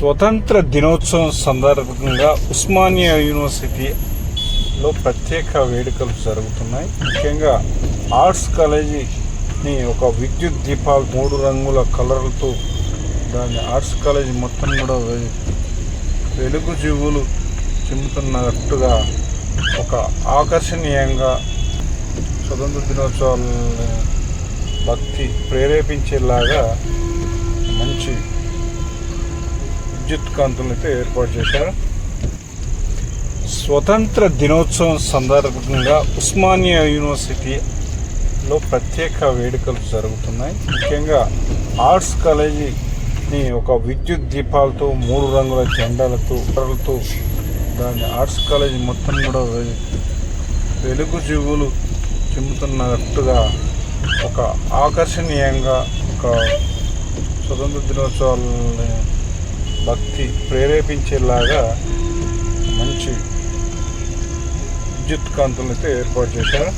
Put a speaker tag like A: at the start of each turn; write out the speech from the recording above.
A: స్వతంత్ర దినోత్సవం సందర్భంగా ఉస్మానియా యూనివర్సిటీలో ప్రత్యేక వేడుకలు జరుగుతున్నాయి. ముఖ్యంగా ఆర్ట్స్ కాలేజీని ఒక విద్యుత్ దీపాలు మూడు రంగుల కలర్లతో దాని ఆర్ట్స్ కాలేజీ మొత్తం కూడా వెలుగు జీవులు చిమ్ముతున్నట్టుగా ఒక ఆకర్షణీయంగా స్వతంత్ర దినోత్సవాలని భక్తి ప్రేరేపించేలాగా మంచి విద్యుత్ కాంతులను అయితే ఏర్పాటు చేశారు. స్వతంత్ర దినోత్సవం సందర్భంగా ఉస్మానియా యూనివర్సిటీలో ప్రత్యేక వేడుకలు జరుగుతున్నాయి. ముఖ్యంగా ఆర్ట్స్ కాలేజీని ఒక విద్యుత్ దీపాలతో మూడు రంగుల జెండాలతో కలర్లతో దాని ఆర్ట్స్ కాలేజీ మొత్తం కూడా వెలుగు జీవులు చిమ్ముతున్నట్టుగా ఒక ఆకర్షణీయంగా ఒక స్వతంత్ర దినోత్సవాలని భక్తి ప్రేరేపించేలాగా మంచి విద్యుత్ కాంతులను అయితే ఏర్పాటు చేశారు.